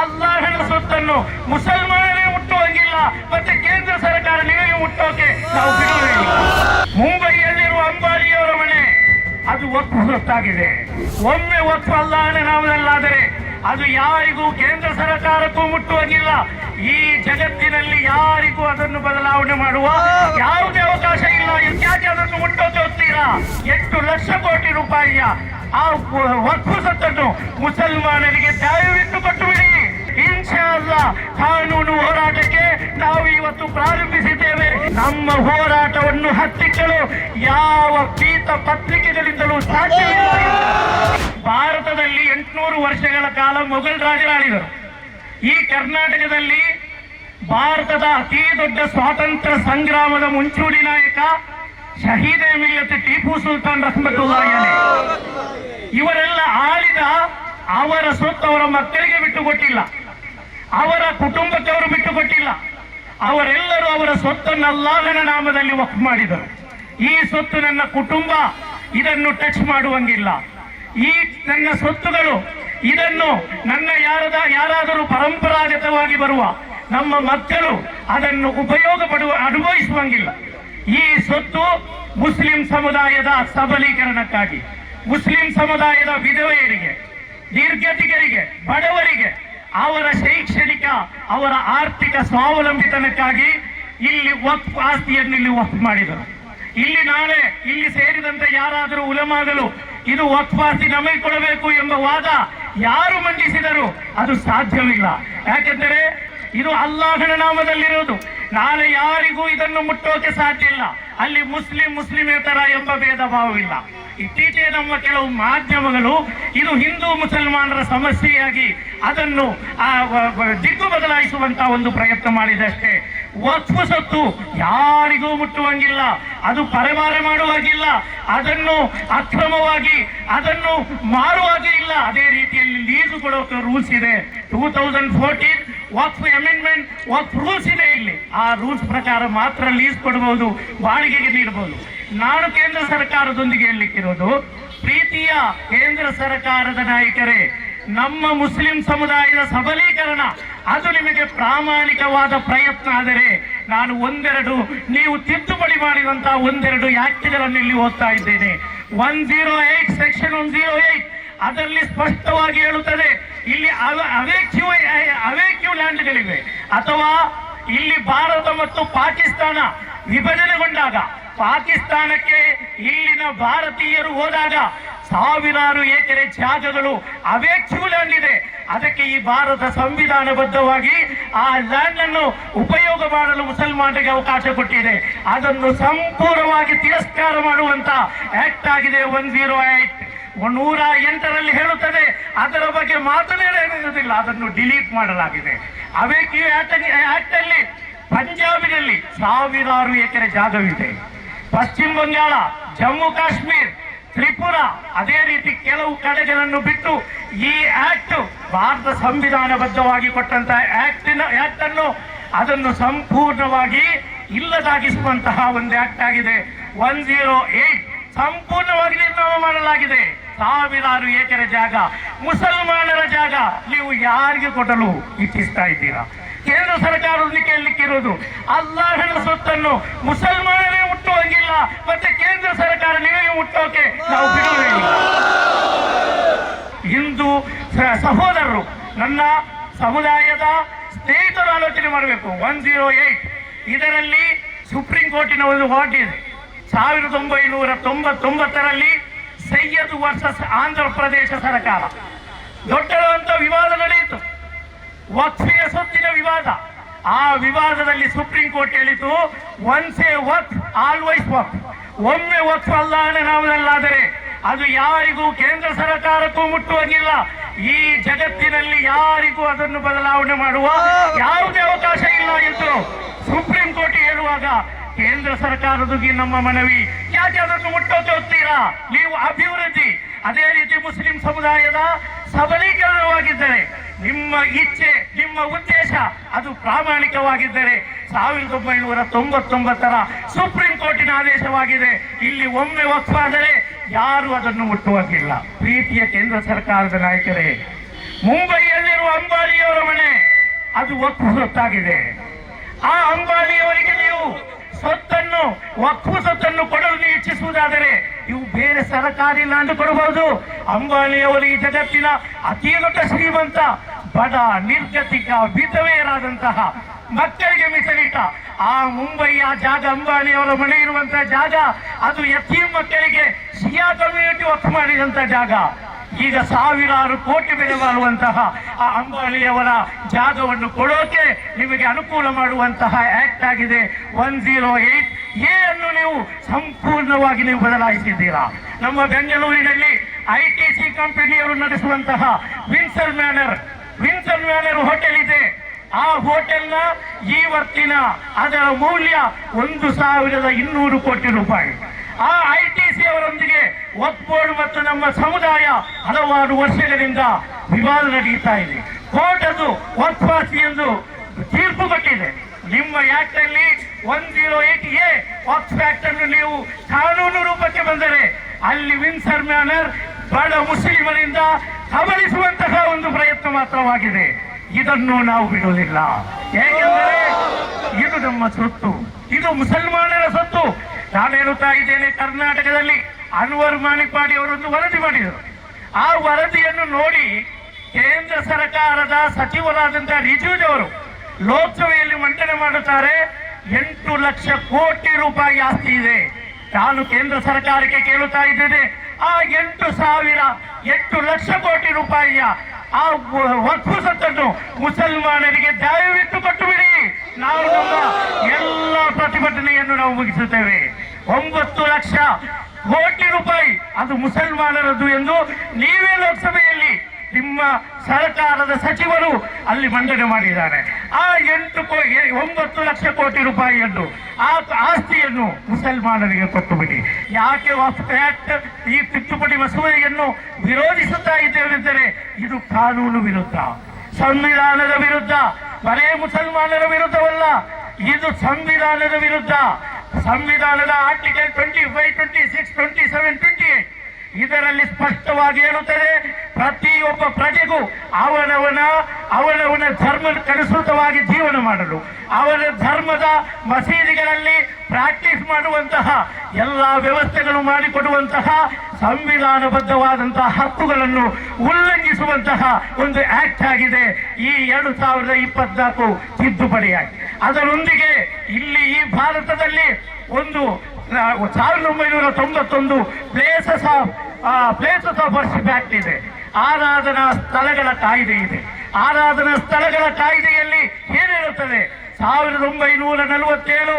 ಅಲ್ಲಾಹನ ಸೊತ್ತನ್ನು ಮುಸಲ್ಮಾನರೇ ಹುಟ್ಟುವಂಗಿಲ್ಲ ಮತ್ತೆ ಕೇಂದ್ರ ಸರ್ಕಾರ ನೀವೇ ಹುಟ್ಟೋಕೆ ನಾವು ಬಿಡುವುದಿಲ್ಲ. ಮುಂಬೈಯಲ್ಲಿರುವ ಅಂಬಾರಿಯವರ ಮನೆ, ಅದು ಒಪ್ಪು ಸೊತ್ತಾಗಿದೆ. ಒಮ್ಮೆ ಒಪ್ಪು ಅಲ್ಲಾಹನ ನಾಮದಲ್ಲಾದರೆ ಅದು ಯಾರಿಗೂ ಕೇಂದ್ರ ಸರ್ಕಾರಕ್ಕೂ ಮುಟ್ಟುವಂಗಿಲ್ಲ. ಈ ಜಗತ್ತಿನಲ್ಲಿ ಯಾರಿಗೂ ಅದನ್ನು ಬದಲಾವಣೆ ಮಾಡುವ ಯಾವುದೇ ಅವಕಾಶ ಇಲ್ಲ. ಯಾಕೆ ಅದನ್ನು ಮುಟ್ಟೋಕೆ ಹೋಗ್ತೀರಾ? ಎಂಟು ಲಕ್ಷ ಕೋಟಿ ರೂಪಾಯಿಯ ಆ ವಕ್ಫು ಸತ್ತನ್ನು ಮುಸಲ್ಮಾನರಿಗೆ ದಯವಿಟ್ಟು ಕೊಟ್ಟು ಬಿಡಿ. ಇನ್ಶಾ ಅಲ್ಲ ಕಾನೂನು ಹೋರಾಟಕ್ಕೆ ನಾವು ಇವತ್ತು ಪ್ರಾರಂಭಿಸಿದ್ದೇವೆ. ನಮ್ಮ ಹೋರಾಟವನ್ನು ಹತ್ತಿಕ್ಕಲು ಯಾವ ಪೀತ ಪತ್ರಿಕೆಗಳಿಂದಲೂ ಸಾಧ್ಯವಿಲ್ಲ ಭಾರತದಲ್ಲಿ ಎಂಟುನೂರು ವರ್ಷಗಳ ಕಾಲ ಮೊಘಲ್ ರಾಜರಾಳಿದರು ಈ ಕರ್ನಾಟಕದಲ್ಲಿ ಭಾರತದ ಅತಿ ದೊಡ್ಡ ಸ್ವಾತಂತ್ರ್ಯ ಸಂಗ್ರಾಮದ ಮುಂಚೂಣಿ ನಾಯಕ ಶಹೀದ ಮಿಲ್ಲತ್ ಟಿಪ್ಪು ಸುಲ್ತಾನ್ ರಹಮತುಲ್ಲಾಹಿ ಇವರೆಲ್ಲ ಆಳಿದ ಅವರ ಸೊತ್ತು ಅವರ ಮಕ್ಕಳಿಗೆ ಬಿಟ್ಟು ಕೊಟ್ಟಿಲ್ಲ ಅವರ ಕುಟುಂಬಕ್ಕೆ ಅವರು ಬಿಟ್ಟು ಕೊಟ್ಟಿಲ್ಲ. ಅವರೆಲ್ಲರೂ ಅವರ ಸ್ವತ್ತನ್ನು ಅಲ್ಲಾಹನ ನಾಮದಲ್ಲಿ ವಕ್ ಮಾಡಿದರು. ಈ ಸ್ವತ್ತು ನನ್ನ ಕುಟುಂಬ, ಇದನ್ನು ಟಚ್ ಮಾಡುವಂಗಿಲ್ಲ. ಈ ನನ್ನ ಸ್ವತ್ತುಗಳು, ಇದನ್ನು ನನ್ನ ಯಾರದ, ಯಾರಾದರೂ ಪರಂಪರಾಗತವಾಗಿ ಬರುವ ನಮ್ಮ ಮಕ್ಕಳು ಅದನ್ನು ಉಪಯೋಗ ಪಡುವ ಅನುಭವಿಸುವಂಗಿಲ್ಲ. ಈ ಸ್ವತ್ತು ಮುಸ್ಲಿಂ ಸಮುದಾಯದ ಸಬಲೀಕರಣಕ್ಕಾಗಿ, ಮುಸ್ಲಿಂ ಸಮುದಾಯದ ವಿಧವೆಯರಿಗೆ ನಿರ್ಗತಿಕರಿಗೆ ಬಡವರಿಗೆ ಅವರ ಶೈಕ್ಷಣಿಕ, ಅವರ ಆರ್ಥಿಕ ಸ್ವಾವಲಂಬಿತನಕ್ಕಾಗಿ ಇಲ್ಲಿ ವಕ್ಫ್ ಆಸ್ತಿಯನ್ನು ಇಲ್ಲಿ ವಕ್ಫ್ ಮಾಡಿದರು. ಇಲ್ಲಿ ನಾಳೆ ಇಲ್ಲಿ ಸೇರಿದಂತೆ ಯಾರಾದರೂ ಉಲಮಾಗಲು ಇದು ವಕ್ಫ್ ಆಸ್ತಿ ನಮಗೆ ಕೊಡಬೇಕು ಎಂಬ ವಾದ ಯಾರು ಮಂಡಿಸಿದರು, ಅದು ಸಾಧ್ಯವಿಲ್ಲ. ಯಾಕೆಂದರೆ ಇದು ಅಲ್ಲಾಹನ ನಾಮದಲ್ಲಿರುವುದು. ನಾಳೆ ಯಾರಿಗೂ ಇದನ್ನು ಮುಟ್ಟೋಕೆ ಸಾಧ್ಯ ಇಲ್ಲ. ಅಲ್ಲಿ ಮುಸ್ಲಿಂ ಮುಸ್ಲಿಮೇತರ ಎಂಬ ಭೇದ ಭಾವವಿಲ್ಲ ಇತ್ತೀಚೆಗೆ ನಮ್ಮ ಕೆಲವು ಮಾಧ್ಯಮಗಳು ಇದು ಹಿಂದೂ ಮುಸಲ್ಮಾನರ ಸಮಸ್ಯೆಯಾಗಿ ಅದನ್ನು ದಿಕ್ಕು ಬದಲಾಯಿಸುವಂತ ಒಂದು ಪ್ರಯತ್ನ ಮಾಡಿದಷ್ಟೇ ವಕ್ಫು ಸತ್ತು ಯಾರಿಗೂ ಮುಟ್ಟುವಂಗಿಲ್ಲ. ಅದು ಪರಮಾರೆ ಮಾಡುವಾಗಿಲ್ಲ. ಅದನ್ನು ಅಕ್ರಮವಾಗಿ, ಅದನ್ನು ಮಾರುವಾಗೇ ಇಲ್ಲ. ಅದೇ ರೀತಿಯಲ್ಲಿ ಲೀಸು ಕೊಡೋಕೆ ರೂಲ್ಸ್ ಇದೆ. Two thousand fourteen Waqf amendment Waqf rules ಇದೆ ಇಲ್ಲಿ ಆ ರೂಲ್ಸ್ ಪ್ರಕಾರ ಮಾತ್ರ ಲೀಸ್ ಕೊಡಬಹುದು ಬಾಡಿಗೆಗೆ ನೀಡಬಹುದು ನಾನು ಕೇಂದ್ರ ಸರ್ಕಾರದೊಂದಿಗೆ ಹೇಳಲಿಕ್ಕಿರೋದು, ಪ್ರೀತಿಯ ಕೇಂದ್ರ ಸರ್ಕಾರದ ನಾಯಕರೇ, ನಮ್ಮ ಮುಸ್ಲಿಂ ಸಮುದಾಯದ ಸಬಲೀಕರಣ, ಅದು ನಿಮಗೆ ಪ್ರಾಮಾಣಿಕವಾದ ಪ್ರಯತ್ನ ಆದರೆ ನಾನು ಒಂದೆರಡು, ನೀವು ತಿದ್ದುಪಡಿ ಮಾಡಿದಂತಹ ಒಂದೆರಡು ಯಾಕ್ಟ್ಗಳನ್ನು ಇಲ್ಲಿ ಓದ್ತಾ ಇದ್ದೇನೆ. One zero eight section one zero eight ಅದರಲ್ಲಿ ಸ್ಪಷ್ಟವಾಗಿ ಹೇಳುತ್ತದೆ, ಇಲ್ಲಿ ಅವೇಕ್ಯೂ ಅವೇಕ್ಯೂ ಲ್ಯಾಂಡ್ಗಳಿವೆ. ಅಥವಾ ಇಲ್ಲಿ ಭಾರತ ಮತ್ತು ಪಾಕಿಸ್ತಾನ ವಿಭಜನೆಗೊಂಡಾಗ, ಪಾಕಿಸ್ತಾನಕ್ಕೆ ಇಲ್ಲಿನ ಭಾರತೀಯರು ಹೋದಾಗ ಸಾವಿರಾರು ಎಕರೆ ಜಾಗಗಳು ಅವೇಕ್ಯೂ ಲ್ಯಾಂಡ್ ಇದೆ. ಅದಕ್ಕೆ ಈ ಭಾರತ ಸಂವಿಧಾನಬದ್ಧವಾಗಿ ಆ ಲ್ಯಾಂಡ್ ಅನ್ನು ಉಪಯೋಗ ಮಾಡಲು ಮುಸಲ್ಮಾನರಿಗೆ ಅವಕಾಶ ಕೊಟ್ಟಿದೆ. ಅದನ್ನು ಸಂಪೂರ್ಣವಾಗಿ ತಿರಸ್ಕಾರ ಮಾಡುವಂತ ಆಕ್ಟ್ ಆಗಿದೆ ಒನ್ ಜೀರೋ ಏಟ್ ನೂರ ಎಂಟರಲ್ಲಿ ಹೇಳುತ್ತದೆ. ಅದರ ಬಗ್ಗೆ ಮಾತನಾಡುವುದಿಲ್ಲ ಅದನ್ನು ಡಿಲೀಟ್ ಮಾಡಲಾಗಿದೆ. ಅವೇಕ್ಯೂ ಆಕ್ಟ್ ಅಲ್ಲಿ ಪಂಜಾಬಿನಲ್ಲಿ ಸಾವಿರಾರು ಎಕರೆ ಜಾಗವಿದೆ. ಪಶ್ಚಿಮ ಬಂಗಾಳ, ಜಮ್ಮು ಕಾಶ್ಮೀರ್, ತ್ರಿಪುರ, ಅದೇ ರೀತಿ ಕೆಲವು ಕಡೆಗಳನ್ನು ಬಿಟ್ಟು ಈ ಆಕ್ಟ್ ಭಾರತ ಸಂವಿಧಾನಬದ್ಧವಾಗಿ ಕೊಟ್ಟಂತಹ ಆಕ್ಟಿನ ಆಕ್ಟ್ ಅನ್ನು ಅದನ್ನು ಸಂಪೂರ್ಣವಾಗಿ ಇಲ್ಲದಾಗಿಸುವಂತಹ ಒಂದು ಆಕ್ಟ್ ಆಗಿದೆ ಒನ್ ಜೀರೋ ಏಟ್. ಸಂಪೂರ್ಣವಾಗಿ ನಿರ್ನಾಮ ಮಾಡಲಾಗಿದೆ. ಸಾವಿರಾರು ಎಕರೆ ಜಾಗ, ಮುಸಲ್ಮಾನರ ಜಾಗ, ನೀವು ಯಾರಿಗೆ ಕೊಡಲು ಇಚ್ಛಿಸ್ತಾ ಇದ್ದೀರಾ? ಕೇಂದ್ರ ಸರ್ಕಾರದಲ್ಲಿ ಕೇಳಲಿಕ್ಕಿರೋದು ಅಲ್ಲಾಹನ ಸೊತ್ತನ್ನು ಮುಸಲ್ಮಾನರೇ ಹುಟ್ಟುವಂಗಿಲ್ಲ ಮತ್ತೆ ಕೇಂದ್ರ ಸರ್ಕಾರ ನೀವೇ ಹುಟ್ಟೋಕೆ ನಾವು ಬಿಡುವುದಿಲ್ಲ ಹಿಂದೂ ಸಹೋದರರು, ನನ್ನ ಸಮುದಾಯದ ಸ್ನೇಹಿತರು ಆಲೋಚನೆ ಮಾಡಬೇಕು. One zero eight. ಇದರಲ್ಲಿ ಸುಪ್ರೀಂ ಕೋರ್ಟಿನ ಒಂದು ವಾರ್ಡ್ ಇದೆ ಸಾವಿರದ ಒಂಬೈನೂರ ತೊಂಬತ್ತೊಂಬತ್ತರಲ್ಲಿ ಸೈಯದ್ ವರ್ಸಸ್ ಆಂಧ್ರ ಪ್ರದೇಶ ಸರ್ಕಾರ. ದೊಡ್ಡದಾದಂತ ವಿವಾದ ನಡೆಯಿತು. ವಕ್ಸಿಯ ಸೊತ್ತಿನ ವಿವಾದ. ಆ ವಿವಾದದಲ್ಲಿ ಸುಪ್ರೀಂ ಕೋರ್ಟ್ ಹೇಳಿತು once a Waqf always Waqf ಒಮ್ಮೆ ವಕ್ ಅಲ್ಲ ನಾವಲ್ಲಾದರೆ ಅದು ಯಾರಿಗೂ ಕೇಂದ್ರ ಸರ್ಕಾರಕ್ಕೂ ಮುಟ್ಟುವಂಗಿಲ್ಲ. ಈ ಜಗತ್ತಿನಲ್ಲಿ ಯಾರಿಗೂ ಅದನ್ನು ಬದಲಾವಣೆ ಮಾಡುವ ಯಾವುದೇ ಅವಕಾಶ ಇಲ್ಲ ಎಂದು ಸುಪ್ರೀಂ ಕೋರ್ಟ್ ಹೇಳುವಾಗ ಕೇಂದ್ರ ಸರ್ಕಾರದಿಗೆ ನಮ್ಮ ಮನವಿ. ಯಾಕೆ ಅದನ್ನು ಮುಟ್ಟೋಕೆ ಹೋಗ್ತೀರಾ? ನೀವು ಅಭಿವೃದ್ಧಿ. ಅದೇ ರೀತಿ ಮುಸ್ಲಿಂ ಸಮುದಾಯದ ಸಬಲೀಕರಣವಾಗಿದ್ದರೆ ನಿಮ್ಮ ಇಚ್ಛೆ, ನಿಮ್ಮ ಉದ್ದೇಶ ಅದು ಪ್ರಾಮಾಣಿಕವಾಗಿದ್ದರೆ ಸಾವಿರದ ಒಂಬೈನೂರ ತೊಂಬತ್ತೊಂಬತ್ತರ ಸುಪ್ರೀಂ ಕೋರ್ಟಿನ ಆದೇಶವಾಗಿದೆ. ಇಲ್ಲಿ ಒಮ್ಮೆ ಒಪ್ಪಾದರೆ ಯಾರು ಅದನ್ನು ಮುಟ್ಟುವಂತಿಲ್ಲ. ಪ್ರೀತಿಯ ಕೇಂದ್ರ ಸರ್ಕಾರದ ನಾಯಕರೇ, ಮುಂಬೈಯಲ್ಲಿರುವ ಮನೆ ಅದು ಒತ್ತು ಹೊತ್ತಾಗಿದೆ ಆ ಅಂಬಾನಿಯವರಿಗೆ ನೀವು ಸೊತ್ತನ್ನು ಒಕ್ಕು ಸೊತ್ತನ್ನು ಕೊಡಲು ನೀವು ಇಚ್ಛಿಸುವುದಾದರೆ ಇವು ಬೇರೆ ಸರಕಾರ ಇಲ್ಲ ಅಂದು ಕೊಡಬಹುದು. ಅಂಬಾನಿಯವರು ಈ ಜಗತ್ತಿನ ಅತಿ ದೊಡ್ಡ ಶ್ರೀಮಂತ, ಬಡ, ನಿರ್ಗತಿಕ, ವಿಧವೆಯರಾದಂತಹ ಮಕ್ಕಳಿಗೆ ಮೀಸಲಿಟ್ಟ ಆ ಮುಂಬೈ ಆ ಜಾಗ ಅಂಬಾನಿಯವರ ಮನೆ ಇರುವಂತಹ ಜಾಗ, ಅದು ಯತೀಮ್ ಮಕ್ಕಳಿಗೆ ಶಿಯಾ ಕಮ್ಯುನಿಟಿ ಒತ್ತು ಮಾಡಿದಂತ ಜಾಗ. ಈಗ ಸಾವಿರಾರು ಕೋಟಿ ಬೆಲೆ ಬಾಳುವಂತಹ ಆ ಅಂಬಾನಿಯವರ ಜಾಗವನ್ನು ಕೊಡೋಕೆ ನಿಮಗೆ ಅನುಕೂಲ ಮಾಡುವಂತಹ ಆಕ್ಟ್ ಆಗಿದೆ. ಒನ್ ಜೀರೋ ಏಟ್ ಎ ಅನ್ನು ನೀವು ಸಂಪೂರ್ಣವಾಗಿ ನೀವು ಬದಲಾಯಿಸಿದ್ದೀರಾ. ನಮ್ಮ ಬೆಂಗಳೂರಿನಲ್ಲಿ ಐ ಟಿ ಸಿ ಕಂಪನಿಯವರು ನಡೆಸುವಂತಹ Windsor Manor Windsor Manor hotel ಇದೆ. ಆ ಹೋಟೆಲ್ನ ವರ್ತಿನ ಅದರ ಮೌಲ್ಯ ಒಂದು ಸಾವಿರದ ಇನ್ನೂರು ಕೋಟಿ ರೂಪಾಯಿ. ಆ ಐ ಒತ್ಬೋರ್ಡ್ ಮತ್ತು ನಮ್ಮ ಸಮುದಾಯ ಹಲವಾರು ವರ್ಷಗಳಿಂದ ವಿವಾದ ನಡೆಯುತ್ತಾ ಇದೆ. ಕೋರ್ಟ್ ಅದು ಒತ್ವಾಸಿ ಎಂದು ತೀರ್ಪು ಕೊಟ್ಟಿದೆ. ನಿಮ್ಮ ಆಕ್ಟ್ ಅಲ್ಲಿ one zero eight A Waqfs act ಅನ್ನು ನೀವು ಕಾನೂನು ರೂಪಕ್ಕೆ ಬಂದರೆ ಅಲ್ಲಿ ವಿನ್ಸರ್ ಮ್ಯಾನರ್ ಬಡ ಮುಸ್ಲಿಮರಿಂದ ಸಬಲಿಸುವಂತಹ ಒಂದು ಪ್ರಯತ್ನ ಮಾತ್ರವಾಗಿದೆ. ಇದನ್ನು ನಾವು ಬಿಡುವುದಿಲ್ಲ. ಏಕೆಂದರೆ ಇದು ನಮ್ಮ ಸೊತ್ತು. ಇದು ಮುಸಲ್ಮಾನರ ಸೊತ್ತು. ನಾನು ಹೇಳುತ್ತಾ ಇದ್ದೇನೆ ಕರ್ನಾಟಕದಲ್ಲಿ? ಅನ್ವರ್ ಮಾಣಿಪಾಡಿ ಅವರೊಂದು ವರದಿ ಮಾಡಿದರು. ಆ ವರದಿಯನ್ನು ನೋಡಿ ಕೇಂದ್ರ ಸರ್ಕಾರದ ಸಚಿವರಾದಂತಹ ಅವರು ಲೋಕಸಭೆಯಲ್ಲಿ ಮಂಡನೆ ಮಾಡುತ್ತಾರೆ. ಎಂಟು ಲಕ್ಷ ಕೋಟಿ ರೂಪಾಯಿ ಆಸ್ತಿ ಇದೆ. ನಾನು ಕೇಂದ್ರ ಸರ್ಕಾರಕ್ಕೆ ಕೇಳುತ್ತಾ ಇದ್ದೇನೆ. ಆ ಎಂಟು ಸಾವಿರ ಎಂಟು ಲಕ್ಷ ಕೋಟಿ ರೂಪಾಯಿಯ ಆ ವಸ್ತು ಸತ್ತನ್ನು ಮುಸಲ್ಮಾನರಿಗೆ ದಯವಿಟ್ಟು ಕೊಟ್ಟು ಬಿಡಿ ನಾವು ಎಲ್ಲ ಪ್ರತಿಭಟನೆಯನ್ನು ನಾವು ಮುಗಿಸುತ್ತೇವೆ. ಒಂಬತ್ತು ಲಕ್ಷ ಕೋಟಿ ರೂಪಾಯಿ. ಅದು ಮುಸಲ್ಮಾನರದ್ದು ಎಂದು ನೀವೇ ಲೋಕಸಭೆಯಲ್ಲಿ ನಿಮ್ಮ ಸರ್ಕಾರದ ಸಚಿವರು ಅಲ್ಲಿ ಮಂಡನೆ ಮಾಡಿದ್ದಾರೆ. ಆ ಎಂಟು ಒಂಬತ್ತು ಲಕ್ಷ ಕೋಟಿ ರೂಪಾಯಿಯನ್ನು ಆ ಆಸ್ತಿಯನ್ನು ಮುಸಲ್ಮಾನರಿಗೆ ಕೊಟ್ಟು ಬಿಡಿ. ಯಾಕೆ ಆಕ್ಟ್ ಈ ತಿದ್ದುಪಡಿ ಮಸೂದೆಯನ್ನು ವಿರೋಧಿಸುತ್ತಾ ಇದ್ದೇವೆಂದರೆ ಇದು ಕಾನೂನು ವಿರುದ್ಧ, ಸಂವಿಧಾನದ ವಿರುದ್ಧ, ಬರೇ ಮುಸಲ್ಮಾನರ ವಿರುದ್ಧವಲ್ಲ, ಇದು ಸಂವಿಧಾನದ ವಿರುದ್ಧ. ಸಂವಿಧಾನದ article twenty five twenty six twenty seven twenty eight ಇದರಲ್ಲಿ ಸ್ಪಷ್ಟವಾಗಿ ಹೇಳುತ್ತದೆ, ಪ್ರತಿಯೊಬ್ಬ ಪ್ರಜೆಗೂ ಅವನವನ ಅವನವನ ಧರ್ಮಕ್ಕನುಸೃತವಾಗಿ ಜೀವನ ಮಾಡಲು, ಅವನ ಧರ್ಮದ ಮಸೀದಿಗಳಲ್ಲಿ ಪ್ರಾಕ್ಟೀಸ್ ಮಾಡುವಂತಹ, ಎಲ್ಲ ವ್ಯವಸ್ಥೆಗಳು ಮಾಡಿಕೊಡುವಂತಹ, ಸಂವಿಧಾನಬದ್ಧವಾದಂತಹ ಹಕ್ಕುಗಳನ್ನು ಉಲ್ಲಂಘಿಸುವಂತಹ ಒಂದು ಆಕ್ಟ್ ಆಗಿದೆ. ಈ ಎರಡು ಸಾವಿರದ ಇಪ್ಪತ್ನಾಲ್ಕು ತಿದ್ದುಪಡಿ ಅದರೊಂದಿಗೆ ಇಲ್ಲಿ ಈ ಭಾರತದಲ್ಲಿ ಒಂದು ಸಾವಿರದ ಒಂಬೈನೂರ ತೊಂಬತ್ತೊಂದು places of places of worship act ಇದೆ. ಆರಾಧನಾ ಸ್ಥಳಗಳ ಕಾಯ್ದೆ ಇದೆ. ಆರಾಧನಾ ಸ್ಥಳಗಳ ಕಾಯ್ದೆಯಲ್ಲಿ ಏನಿರುತ್ತದೆ? ಸಾವಿರದ ಒಂಬೈನೂರ ನಲವತ್ತೇಳು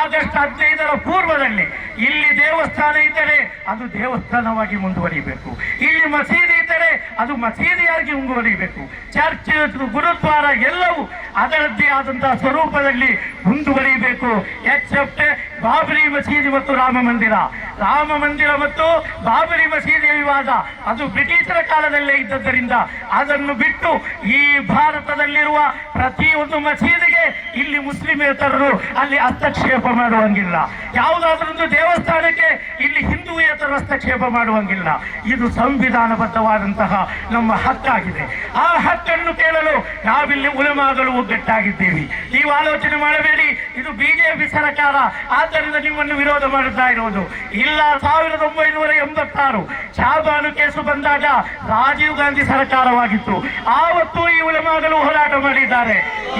ಆಗಸ್ಟ್ ಹದಿನೈದರ ಪೂರ್ವದಲ್ಲಿ ಇಲ್ಲಿ ದೇವಸ್ಥಾನ ಇದ್ದರೆ ಅದು ದೇವಸ್ಥಾನವಾಗಿ ಮುಂದುವರಿಬೇಕು. ಇಲ್ಲಿ ಮಸೀದಿ ಇದ್ದರೆ ಅದು ಮಸೀದಿಯಾಗಿ ಮುಂದುವರಿಬೇಕು. ಚರ್ಚ್, ಗುರುದ್ವಾರ ಎಲ್ಲವೂ ಅದರದ್ದೇ ಆದಂತಹ ಸ್ವರೂಪದಲ್ಲಿ ಮುಂದುವರಿಬೇಕು. ಎಕ್ಸೆಪ್ಟ್ ಬಾಬರಿ ಮಸೀದಿ ಮತ್ತು ರಾಮ ಮಂದಿರ. ರಾಮ ಮಂದಿರ ಮತ್ತು ಬಾಬರಿ ಮಸೀದಿಯ ವಿವಾದ. ಅದು ಬ್ರಿಟಿಷರ ಕಾಲದಲ್ಲೇ ಇದ್ದದ್ದರಿಂದ ಅದನ್ನು ಬಿಟ್ಟು ಈ ಭಾರತದಲ್ಲಿರುವ ಪ್ರತಿಯೊಂದು ಮಸೀದಿಗೆ ಇಲ್ಲಿ ಮುಸ್ಲಿಮೇತರರು ಅಲ್ಲಿ ಹಸ್ತಕ್ಷೇಪ ಮಾಡುವಂಗಿಲ್ಲ. ಯಾವುದಾದ್ರೊಂದು ದೇವಸ್ಥಾನಕ್ಕೆ ಇಲ್ಲಿ ಹಿಂದೂಯೇತರ ಹಸ್ತಕ್ಷೇಪ ಮಾಡುವಂಗಿಲ್ಲ. ಇದು ಸಂವಿಧಾನಬದ್ಧವಾದಂತಹ ನಮ್ಮ ಹಕ್ಕಾಗಿದೆ. ಆ ಹಕ್ಕನ್ನು ಕೇಳಲು ನಾವಿಲ್ಲಿ ಉಳಿಮಾಗಲು ಒಗ್ಗಟ್ಟಾಗಿದ್ದೇವೆ. ನೀವು ಆಲೋಚನೆ ಮಾಡಬೇಡಿ, ಇದು ಬಿಜೆಪಿ ಸರ್ಕಾರ. ಆದ್ದರಿಂದ ನಿಮ್ಮನ್ನು ವಿರೋಧ ಮಾಡುತ್ತಾ ಇರೋದು ಇಲ್ಲ, ಸಾವಿರದ ಒಂಬೈನೂರ ಎಂಬತ್ತಾರು ಶಾಬಾನು ಕೇಸು ಬಂದಾಗ ರಾಜೀವ್ ಗಾಂಧಿ ಸರ್ಕಾರವಾಗಿತ್ತು. ಆವತ್ತು ಈ ಉಳಿಮಾಗಲು ಹೋರಾಟ ಮಾಡಿದ್ದಾರೆ.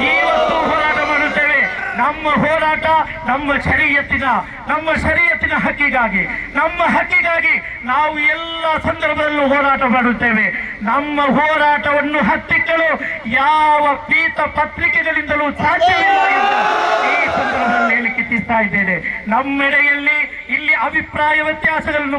ಈವತ್ತು ಹೋರಾಟ ಮಾಡುತ್ತೇವೆ. ನಮ್ಮ ಹೋರಾಟ ನಮ್ಮ ಶರೀಯತ್ತಿನ ನಮ್ಮ ಶರೀಯತ್ತಿನ ಹಕ್ಕಿಗಾಗಿ. ನಮ್ಮ ಹಕ್ಕಿಗಾಗಿ ನಾವು ಎಲ್ಲ ಸಂದರ್ಭದಲ್ಲೂ ಹೋರಾಟ ಮಾಡುತ್ತೇವೆ. ನಮ್ಮ ಹೋರಾಟವನ್ನು ಹತ್ತಿಕ್ಕಲು ಯಾವ ಪೀತ ಪತ್ರಿಕೆಗಳಿಂದಲೂ ಸಾಧ್ಯವಿಲ್ಲ ಈ ಸಂದರ್ಭದಲ್ಲಿ ಹೇಳಲಿಕ್ಕೆ ಇಚ್ಛಿಸ್ತಾ ಇದ್ದೇನೆ. ನಮ್ಮೆಡೆಯಲ್ಲಿ ಇಲ್ಲಿ ಅಭಿಪ್ರಾಯ ವ್ಯತ್ಯಾಸಗಳನ್ನು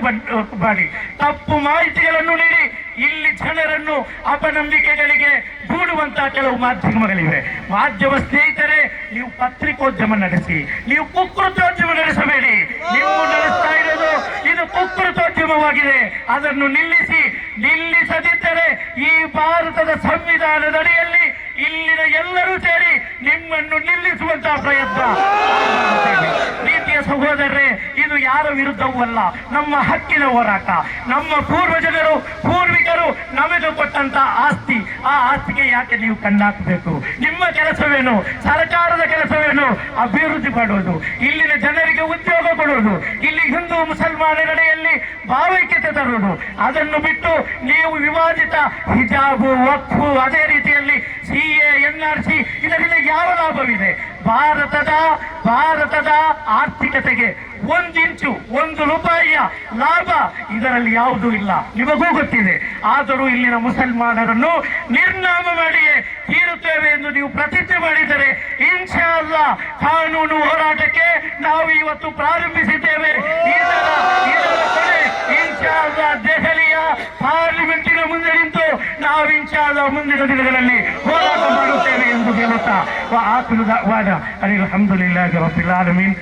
ಮಾಡಿ. ತಪ್ಪು ಮಾಹಿತಿಗಳನ್ನು ನೀಡಿ, ಇಲ್ಲಿ ಜನರನ್ನು ಅಪನಂಬಿಕೆಗಳಿಗೆ ದೂಡುವಂತಹ ಕೆಲವು ಮಾಧ್ಯಮಗಳಿವೆ. ಮಾಧ್ಯಮ ಸ್ನೇಹಿತರೆ, ನೀವು ಪತ್ರಿಕೋದ್ಯಮ ನಡೆಸಿ, ನೀವು ಕುಕೃತೋದ್ಯಮ ನಡೆಸಬೇಡಿ. ನೀವು ನಡೆಸ್ತಾ ಇರೋದು ಇದು ಕುಕೃತೋದ್ಯಮವಾಗಿದೆ. ಅದನ್ನು ನಿಲ್ಲಿಸಿ, ನಿಲ್ಲಿಸದಿದ್ದರೆ ಈ ಭಾರತದ ಸಂವಿಧಾನದ ಅಡಿಯಲ್ಲಿ ಇಲ್ಲಿನ ಎಲ್ಲರೂ ಸೇರಿ ನಿಮ್ಮನ್ನು ನಿಲ್ಲಿಸುವಂತಹ ಪ್ರಯತ್ನ. ಪ್ರೀತಿಯ ಸಹೋದರರೇ ಯಾರ ವಿರುದ್ಧವೂ ಅಲ್ಲ, ನಮ್ಮ ಹಕ್ಕಿನ ಹೋರಾಟ. ನಮ್ಮ ಪೂರ್ವಜರು, ಪೂರ್ವಿಕರು ನಮಗೆ ಕೊಟ್ಟಂತ ಆಸ್ತಿ, ಆ ಆಸ್ತಿಗೆ ಯಾಕೆ ನೀವು ಕಣ್ಣಾಕಬೇಕು? ನಿಮ್ಮ ಕೆಲಸವೇನು? ಸರ್ಕಾರದ ಕೆಲಸವೇನು? ಅಭಿವೃದ್ಧಿ ಪಡುವುದು. ಇಲ್ಲಿನ ಜನರಿಗೆ ಉದ್ಯೋಗ ಕೊಡುವುದು. ಇಲ್ಲಿ ಹಿಂದೂ ಮುಸಲ್ಮಾನ ನಡೆಯಲ್ಲಿ ಭಾವೈಕ್ಯತೆ ತರುವುದು. ಅದನ್ನು ಬಿಟ್ಟು ನೀವು ವಿವಾದಿತ ಹಿಜಾಬು, ವಕ್ಫು, ಅದೇ ರೀತಿಯಲ್ಲಿ C A N R C ಇದರಿಂದ ಯಾವ ಲಾಭವಿದೆ? ಭಾರತದ ಭಾರತದ ಆರ್ಥಿಕತೆಗೆ ಒಂದಿಂಚು ಒಂದು ರೂಪಾಯಿಯ ಲಾಭ ಇದರಲ್ಲಿ ಯಾವುದೂ ಇಲ್ಲ. ನಿಮಗೂ ಗೊತ್ತಿದೆ. ಆದರೂ ಇಲ್ಲಿನ ಮುಸಲ್ಮಾನರನ್ನು ನಿರ್ನಾಮ ಮಾಡಿಯೇ ತೀರುತ್ತೇವೆ ಎಂದು ನೀವು ಪ್ರತಿಜ್ಞೆ ಮಾಡಿದರೆ, ಇನ್ಶಾ ಅಲ್ಲ ಕಾನೂನು ಹೋರಾಟಕ್ಕೆ ನಾವು ಇವತ್ತು ಪ್ರಾರಂಭಿಸಿದ್ದೇವೆ. ಇನ್ಶಾ ಅಲ್ಲಾ ಮುಂದಿನ ದಿನಗಳಲ್ಲಿ ಹೋರಾಟ ಮಾಡುತ್ತೇವೆ ಎಂದು ಹೇಳುತ್ತಾ ಆಕುಲು ವಾದ ಅನಿಲ್ ಅಲ್ಹಮ್ದುಲಿಲ್ಲಾಹಿ ರಬ್ಬಿಲ್ ಆಲಮೀನ್